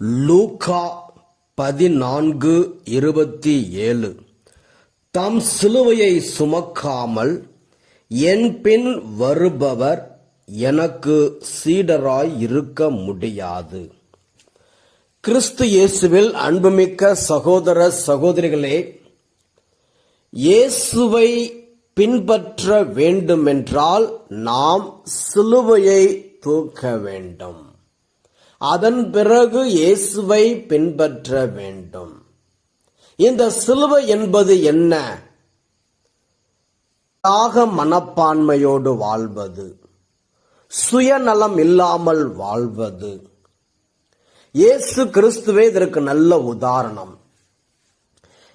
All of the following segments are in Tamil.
லூகா பதினான்கு இருபத்தி ஏழு. தம் சிலுவையை சுமக்காமல் என் பின் வருபவர் எனக்கு சீடராய் இருக்க முடியாது. கிறிஸ்து இயேசுவில் அன்புமிக்க சகோதர சகோதரிகளே இயேசுவை பின்பற்ற வேண்டுமென்றால் நாம் சிலுவையை தூக்க வேண்டும். அதன் பிறகு இயேசுவை பின்பற்ற வேண்டும். இந்த சிலுவை என்பது என்ன? தாக மனப்பான்மையோடு வாழ்வது சுயநலம் இல்லாமல் வாழ்வது. இயேசு கிறிஸ்துவே இதற்கு நல்ல உதாரணம்.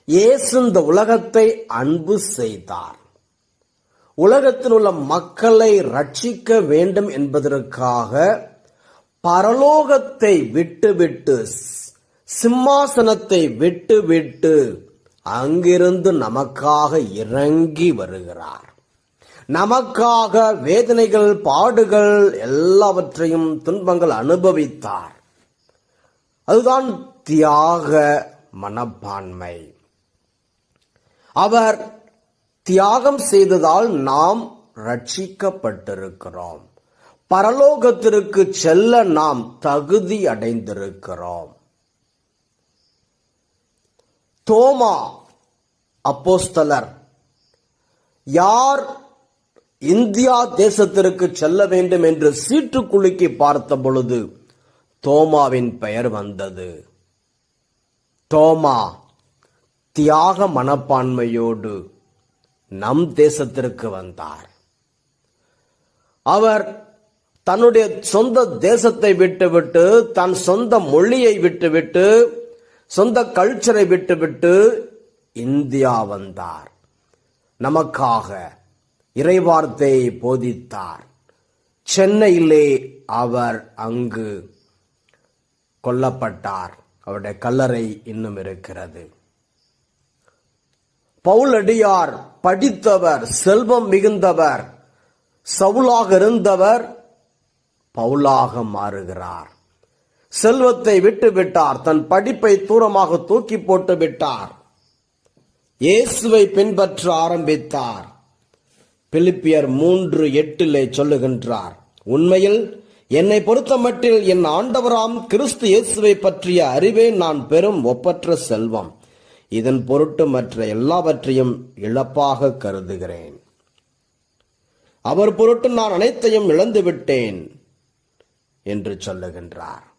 இயேசு இந்த உலகத்தை அன்பு செய்தார். உலகத்தில் உள்ள மக்களை ரட்சிக்க வேண்டும் என்பதற்காக பரலோகத்தை விட்டுவிட்டு சிம்மாசனத்தை விட்டுவிட்டு அங்கிருந்து நமக்காக இறங்கி வருகிறார். நமக்காக வேதனைகள் பாடுகள் எல்லாவற்றையும் துன்பங்கள் அனுபவித்தார். அதுதான் தியாக மனப்பான்மை. அவர் தியாகம் செய்ததால் நாம் ரட்சிக்கப்பட்டிருக்கிறோம். பரலோகத்திற்கு செல்ல நாம் தகுதி அடைந்திருக்கிறோம். தோமா அப்போஸ்தலர் யார் இந்தியா தேசத்திற்கு செல்ல வேண்டும் என்று சீட்டு குலுக்கி பார்த்த பொழுது தோமாவின் பெயர் வந்தது. தோமா தியாக மனப்பான்மையோடு நம் தேசத்திற்கு வந்தார். அவர் தன்னுடைய சொந்த தேசத்தை விட்டுவிட்டு தன் சொந்த மொழியை விட்டுவிட்டு சொந்த கல்ச்சரை விட்டுவிட்டு இந்தியா வந்தார். நமக்காக இறைவார்த்தை போதித்தார். சென்னையிலே அவர் அங்கு கொல்லப்பட்டார். அவருடைய கல்லறை இன்னும் இருக்கிறது. பவுலடியார் படித்தவர் செல்வம் மிகுந்தவர் சவுலாக இருந்தவர் பவுலாக மாறுகிறார். செல்வத்தை விட்டு விட்டார். தன் படிப்பை தூரமாக தூக்கி போட்டு விட்டார். இயேசுவை பின்பற்ற ஆரம்பித்தார். பிலிப்பியர் மூன்று எட்டிலே சொல்லுகின்றார் உண்மையில் என்னை பொறுத்தமட்டில் என் ஆண்டவராம் கிறிஸ்து இயேசுவை பற்றிய அறிவே நான் பெரும் ஒப்பற்ற செல்வம். இதன் பொருட்டு மற்ற எல்லாவற்றையும் இழப்பாக கருதுகிறேன். அவர் பொருட்டு நான் அனைத்தையும் இழந்து விட்டேன் என்று சொல்லுகின்றார்.